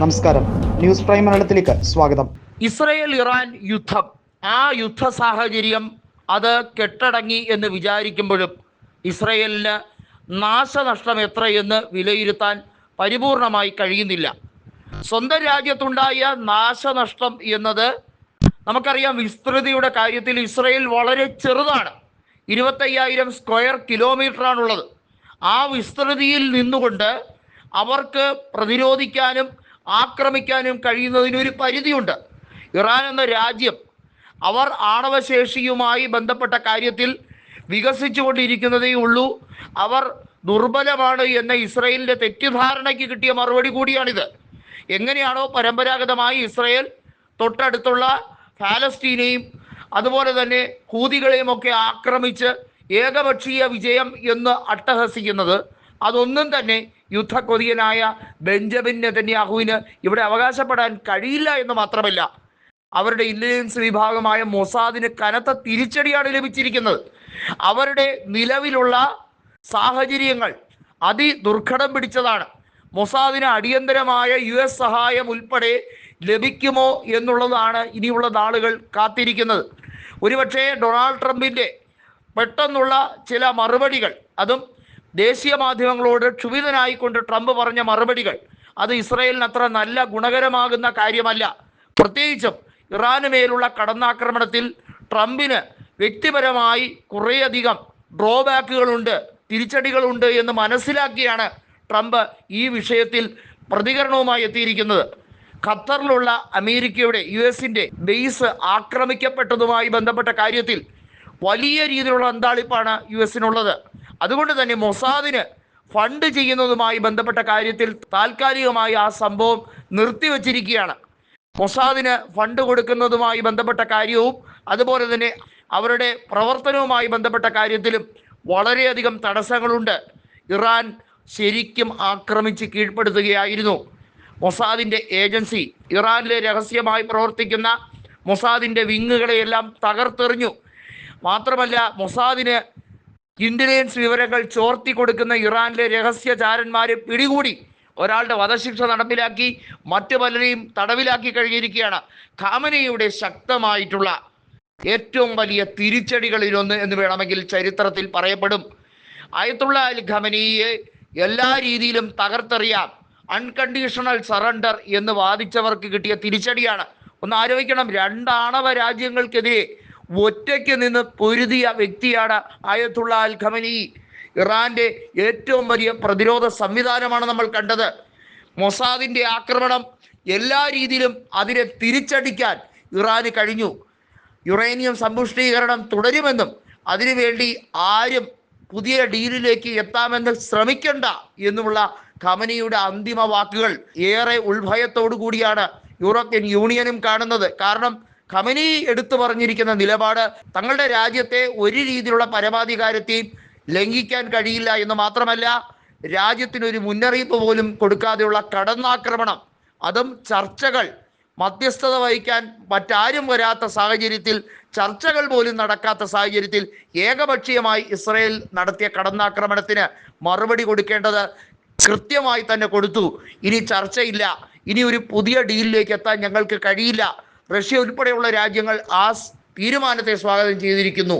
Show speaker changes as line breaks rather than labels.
നമസ്കാരം. News prime മലയാളത്തിലേക്ക് സ്വാഗതം.
ഇസ്രയേൽ ഇറാൻ യുദ്ധം. ആ യുദ്ധ സാഹചര്യം അത് കെട്ടടങ്ങി എന്ന് വിചാരിക്കുമ്പോഴും ഇസ്രയേലിന് നാശനഷ്ടം എത്രയെന്ന് വിലയിരുത്താൻ പരിപൂർണമായി കഴിയുന്നില്ല. സ്വന്തം രാജ്യത്തുണ്ടായ നാശനഷ്ടം എന്നത് നമുക്കറിയാം വിസ്തൃതിയുടെ കാര്യത്തിൽ ഇസ്രയേൽ വളരെ ചെറുതാണ്. ഇരുപത്തയ്യായിരം സ്ക്വയർ കിലോമീറ്ററാണുള്ളത്. ആ വിസ്തൃതിയിൽ നിന്നുകൊണ്ട് അവർക്ക് പ്രതിരോധിക്കാനും ആക്രമിക്കാനും കഴിയുന്നതിനൊരു പരിധിയുണ്ട്. ഇറാൻ എന്ന രാജ്യം അവർ ആണവശേഷിയുമായി ബന്ധപ്പെട്ട കാര്യത്തിൽ വികസിച്ചുകൊണ്ടിരിക്കുന്നതേ ഉള്ളൂ. അവർ ദുർബലമാണ് എന്ന ഇസ്രയേലിന്റെ തെറ്റിദ്ധാരണയ്ക്ക് കിട്ടിയ മറുപടി കൂടിയാണിത്. എങ്ങനെയാണോ പരമ്പരാഗതമായി ഇസ്രയേൽ തൊട്ടടുത്തുള്ള ഫാലസ്തീനെയും അതുപോലെ തന്നെ ഹൂതികളെയും ഒക്കെ ആക്രമിച്ച് ഏകപക്ഷീയ വിജയം എന്ന് അട്ടഹസിക്കുന്നത് അതൊന്നും തന്നെ യുദ്ധക്കൊതിയനായ ബെഞ്ചമിൻ നെതന്യാഹുവിന് ഇവിടെ അവകാശപ്പെടാൻ കഴിയില്ല എന്ന് മാത്രമല്ല അവരുടെ ഇന്റലിജൻസ് വിഭാഗമായ മൊസാദിന് കനത്ത തിരിച്ചടിയാണ് ലഭിച്ചിരിക്കുന്നത്. അവരുടെ നിലവിലുള്ള സാഹചര്യങ്ങൾ അതിദുർഘടം പിടിച്ചതാണ്. മൊസാദിന് അടിയന്തരമായ യു എസ് സഹായം ഉൾപ്പെടെ ലഭിക്കുമോ എന്നുള്ളതാണ് ഇനിയുള്ള നാളുകൾ കാത്തിരിക്കുന്നത്. ഒരുപക്ഷെ ഡൊണാൾഡ് ട്രംപിന്റെ പെട്ടെന്നുള്ള ചില മറുപടികൾ അതും ദേശീയ മാധ്യമങ്ങളോട് ക്ഷുഭിതനായിക്കൊണ്ട് ട്രംപ് പറഞ്ഞ മറുപടികൾ അത് ഇസ്രയേലിന് അത്ര നല്ല ഗുണകരമാകുന്ന കാര്യമല്ല. പ്രത്യേകിച്ചും ഇറാന് മേലുള്ള കടന്നാക്രമണത്തിൽ ട്രംപിന് വ്യക്തിപരമായി കുറേയധികം ഡ്രോബാക്കുകളുണ്ട് തിരിച്ചടികളുണ്ട് എന്ന് മനസ്സിലാക്കിയാണ് ട്രംപ് ഈ വിഷയത്തിൽ പ്രതികരണവുമായി എത്തിയിരിക്കുന്നത്. ഖത്തറിലുള്ള അമേരിക്കയുടെ യു എസിന്റെ ബേസ് ആക്രമിക്കപ്പെട്ടതുമായി ബന്ധപ്പെട്ട കാര്യത്തിൽ വലിയ രീതിയിലുള്ള അന്താളിപ്പാണ് യു എസിനുള്ളത്. അതുകൊണ്ട് തന്നെ മൊസാദിന് ഫണ്ട് ചെയ്യുന്നതുമായി ബന്ധപ്പെട്ട കാര്യത്തിൽ താൽക്കാലികമായി ആ സംഭവം നിർത്തിവച്ചിരിക്കുകയാണ്. മൊസാദിന് ഫണ്ട് കൊടുക്കുന്നതുമായി ബന്ധപ്പെട്ട കാര്യവും അതുപോലെ തന്നെ അവരുടെ പ്രവർത്തനവുമായി ബന്ധപ്പെട്ട കാര്യത്തിലും വളരെയധികം തടസ്സങ്ങളുണ്ട്. ഇറാൻ ശരിക്കും ആക്രമിച്ച് കീഴ്പ്പെടുത്തുകയായിരുന്നു. മൊസാദിന്റെ ഏജൻസി ഇറാനിലെ രഹസ്യമായി പ്രവർത്തിക്കുന്ന മൊസാദിന്റെ വിങ്ങുകളെയെല്ലാം തകർത്തെറിഞ്ഞു. മാത്രമല്ല മൊസാദിന് ഇന്റലിജൻസ് വിവരങ്ങൾ ചോർത്തി കൊടുക്കുന്ന ഇറാനിലെ രഹസ്യചാരന്മാരെ പിടികൂടി ഒരാളുടെ വധശിക്ഷ നടപ്പിലാക്കി മറ്റു പലരെയും തടവിലാക്കി കഴിഞ്ഞിരിക്കുകയാണ്. ഖാമനയുടെ ശക്തമായിട്ടുള്ള ഏറ്റവും വലിയ തിരിച്ചടികളിലൊന്ന് എന്ന് വേണമെങ്കിൽ ചരിത്രത്തിൽ പറയപ്പെടും. അയത്തുള്ള അൽ ഖമനിയെ എല്ലാ രീതിയിലും തകർത്തെറിയാം. അൺകണ്ടീഷണൽ സറണ്ടർ എന്ന് വാദിച്ചവർക്ക് കിട്ടിയ തിരിച്ചടിയാണ്. ഒന്ന് ആലോചിക്കണം. രണ്ടാണവ രാജ്യങ്ങൾക്കെതിരെ ഒറ്റയ്ക്ക് നിന്ന് പൊരുതിയ വ്യക്തിയാണ് ആയത്തുള്ള അൽ ഖമനി. ഇറാന്റെ ഏറ്റവും വലിയ പ്രതിരോധ സംവിധാനമാണ് നമ്മൾ കണ്ടത്. മൊസാദിന്റെ ആക്രമണം എല്ലാ രീതിയിലും അതിനെ തിരിച്ചടിക്കാൻ ഇറാന് കഴിഞ്ഞു. യുറേനിയം സമ്പുഷ്ടീകരണം തുടരുമെന്നും അതിനുവേണ്ടി ആരും പുതിയ ഡീലിലേക്ക് എത്താമെന്ന് ശ്രമിക്കണ്ട എന്നുമുള്ള ഖമനിയുടെ അന്തിമ വാക്കുകൾ ഏറെ ഉൾഭയത്തോടു കൂടിയാണ് യൂറോപ്യൻ യൂണിയനും കാണുന്നത്. കാരണം ഖമനി എടുത്തു പറഞ്ഞിരിക്കുന്ന നിലപാട് തങ്ങളുടെ രാജ്യത്തെ ഒരു രീതിയിലുള്ള പരമാധികാരത്തെയും ലംഘിക്കാൻ കഴിയില്ല എന്ന് മാത്രമല്ല രാജ്യത്തിനൊരു മുന്നറിയിപ്പ് പോലും കൊടുക്കാതെയുള്ള കടന്നാക്രമണം അതും ചർച്ചകൾ മധ്യസ്ഥത വഹിക്കാൻ മറ്റാരും വരാത്ത സാഹചര്യത്തിൽ ചർച്ചകൾ പോലും നടക്കാത്ത സാഹചര്യത്തിൽ ഏകപക്ഷീയമായി ഇസ്രയേൽ നടത്തിയ കടന്നാക്രമണത്തിന് മറുപടി കൊടുക്കേണ്ടത് കൃത്യമായി തന്നെ കൊടുത്തു. ഇനി ചർച്ചയില്ല. ഇനി ഒരു പുതിയ ഡീലിലേക്ക് എത്താൻ ഞങ്ങൾക്ക് കഴിയില്ല. റഷ്യ ഉൾപ്പെടെയുള്ള രാജ്യങ്ങൾ ആ തീരുമാനത്തെ സ്വാഗതം ചെയ്തിരിക്കുന്നു.